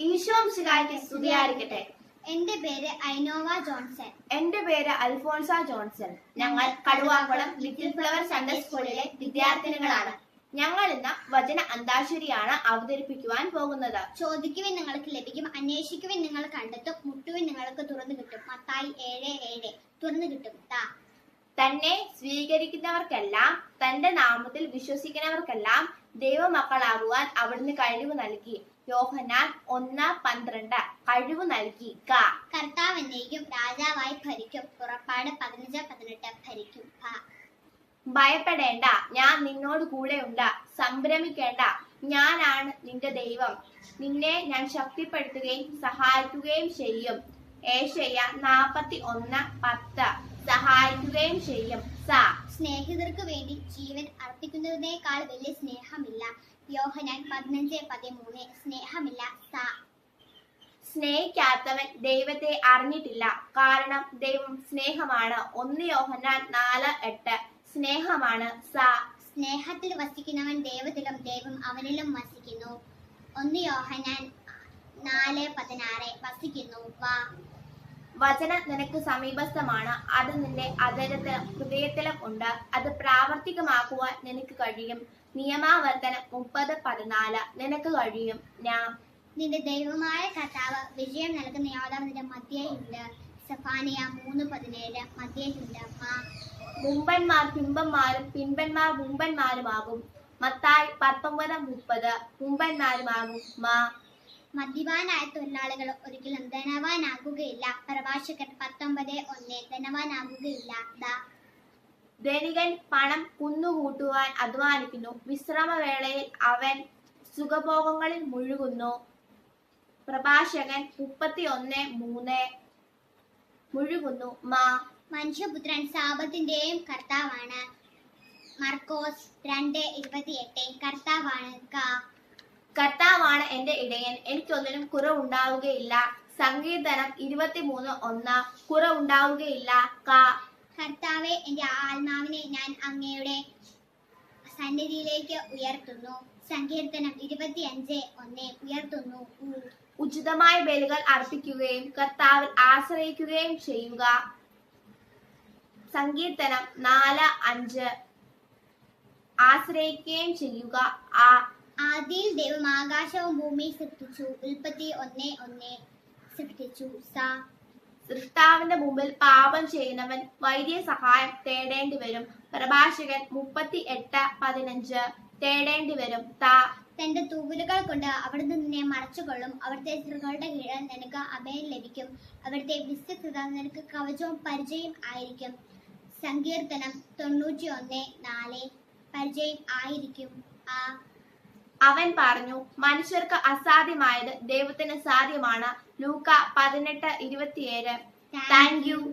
ഈശോംശികായ്ക്ക് സ്തുതിയായിരിക്കട്ടെ. എന്റെ പേര് ഐനോവ ജോൺസൺ. എന്റെ പേര് അൽഫോൺസ ജോൺസൺ. ഞങ്ങൾ കടുവാകുളം ലിറ്റിൽ ഫ്ലവർ സൺഡേ സ്കൂളിലെ വിദ്യാർത്ഥിനികളാണ്. ഞങ്ങൾ ഇന്ന് വചന അന്താക്ഷരിയാണ് അവതരിപ്പിക്കുവാൻ പോകുന്നത്. ചോദിക്കുവിൻ നിങ്ങൾക്ക് ലഭിക്കും അന്വേഷിക്കുവിൻ നിങ്ങൾ കണ്ടെത്തും മുട്ടുവിൻ നിങ്ങൾക്ക് തുറന്നു കിട്ടും. മത്തായി ഏഴ് ഏഴ്. തുറന്നു കിട്ടും. താ തന്നെ സ്വീകരിക്കുന്നവർക്കെല്ലാം തന്റെ നാമത്തിൽ വിശ്വസിക്കുന്നവർക്കെല്ലാം ദൈവമക്കളാകുവാൻ അവിടുന്ന് കഴിവ് നൽകി. യോഹന്നാൻ ഒന്ന് പന്ത്രണ്ട്. കഴിവ് നൽകി. ക കർത്താവ് എന്നേക്കും രാജാവായി ഭരിക്കും. പുറപ്പാട് പതിനഞ്ച് പതിനെട്ട് ഭരിക്കും. ഭയപ്പെടേണ്ട. ഞാൻ നിന്നോട് കൂടെ ഉണ്ട് സംഭ്രമിക്കേണ്ട. ഞാനാണ് നിന്റെ ദൈവം. നിന്നെ ഞാൻ ശക്തിപ്പെടുത്തുകയും സഹായിക്കുകയും ചെയ്യും. ഏഷ്യ നാപ്പത്തി ഒന്ന് പത്ത്. സഹായിക്കുകയും ചെയ്യും. സ. സ്നേഹിതർക്ക് വേണ്ടി ജീവൻ അർപ്പിക്കുന്നതിനേക്കാൾ വലിയ സ്നേഹമില്ല. യോഹനാൻ പതിനഞ്ച് പതിമൂന്ന്. സ്നേഹമില്ല. സ. സ്നേഹിക്കാത്തവൻ ദൈവത്തെ അറിഞ്ഞിട്ടില്ല. കാരണം ദൈവം സ്നേഹമാണ്. ഒന്ന് യോഹന്നാൻ നാല് എട്ട്. സ്നേഹമാണ്. സ. സ്നേഹത്തിൽ വസിക്കുന്നവൻ ദൈവത്തിലും ദൈവം അവനിലും വസിക്കുന്നു. ഒന്ന് യോഹനാൻ നാല് പതിനാറ്. വസിക്കുന്നു. വാ. വചനം നിനക്ക് സമീപസ്ഥമാണ്. അത് നിന്റെ അതരത്തിലും ഹൃദയത്തിലും ഉണ്ട്. അത് പ്രാവർത്തികമാക്കുവാൻ നിനക്ക് കഴിയും. നിയമാവർത്തനം മുപ്പത് പതിനാല്. നിനക്ക് കഴിയും. ഞാൻ നിന്റെ ദൈവമായ കർത്താവ് വിജയം നൽകുന്ന യോദാവിന്റെ മധ്യയുണ്ട്. സഫാനിയ മൂന്ന് പതിനേഴ്. മധ്യയുണ്ട്. മുമ്പന്മാർ പിമ്പന്മാരും പിൻപന്മാർ മുമ്പന്മാരുമാകും. മത്തായി പത്തൊമ്പത് മുപ്പത്. മുമ്പന്മാരുമാകും. മാ. മദ്യപാനായ തൊഴിലാളികൾ ഒരിക്കലും ധനവാനാകുകയില്ല. പ്രഭാഷകൻ പത്തൊമ്പത് ഒന്ന് ധനവാനാകുകയില്ല. ധനികൻ പണം കുന്നുകൂട്ടുവാൻ അധ്വാനിക്കുന്നു. വിശ്രമവേളയിൽ അവൻ സുഖഭോഗങ്ങളിൽ മുഴുകുന്നു. പ്രഭാഷകൻ മുപ്പത്തി ഒന്ന് മൂന്ന് മുഴുകുന്നു. മാ. മനുഷ്യപുത്രൻ സാപത്തിന്റെയും കർത്താവാണ്. മർക്കോസ് രണ്ട് ഇരുപത്തിയെട്ട് കർത്താവാണ്. ക. കർത്താവാണ് എന്റെ ഇടയൻ. എനിക്കൊന്നിനും കുറവുണ്ടാവുകയില്ല. സങ്കീർത്തനം ഇരുപത്തിമൂന്ന് ഒന്ന്. കുറവുണ്ടാവുകയില്ല. കർത്താവെ എന്റെ ആത്മാവിനെ ഞാൻ അങ്ങയുടെ സന്നിധിയിലേക്ക് ഉയർത്തുന്നു. സങ്കീർത്തനം ഇരുപത്തിയഞ്ച് ഒന്ന്. ഉയർത്തുന്നു. ഉചിതമായ ബലികൾ അർപ്പിക്കുകയും കർത്താവിൽ ആശ്രയിക്കുകയും ചെയ്യുക. സങ്കീർത്തനം നാല് അഞ്ച്. ആശ്രയിക്കുകയും ചെയ്യുക. ആ. ആദിയിൽ ദൈവം ആകാശവും ഭൂമിയും സൃഷ്ടിച്ചു. ഉൽപ്പത്തി ഒന്ന് ഒന്ന് സൃഷ്ടിച്ചു. സ. സൃഷ്ടാവിന്റെ മുമ്പിൽ പാപം ചെയ്യുന്നവൻ വൈദ്യ സഹായം തേടേണ്ടി വരും. പ്രഭാഷകൻ മുപ്പത്തി എട്ട് പതിനഞ്ച് തേടേണ്ടി വരും. താ. തന്റെ തൂവലുകൾ കൊണ്ട് അവിടുന്ന് നിന്നെ മറച്ചുകൊള്ളും. അവിടുത്തെ സ്ത്രീകളുടെ കീഴിൽ നിനക്ക് അഭയം ലഭിക്കും. അവിടുത്തെ വിശ്വസ്തത നിനക്ക് കവചവും പരിചയം ആയിരിക്കും. സങ്കീർത്തനം തൊണ്ണൂറ്റി ഒന്ന് നാല്. പരിചയം ആയിരിക്കും. ആ. അവൻ പറഞ്ഞു മനുഷ്യർക്ക് അസാധ്യമായത് ദൈവത്തിന് സാധ്യമാണ്. ലൂക്ക പതിനെട്ട് ഇരുപത്തിയേഴ്. Thank you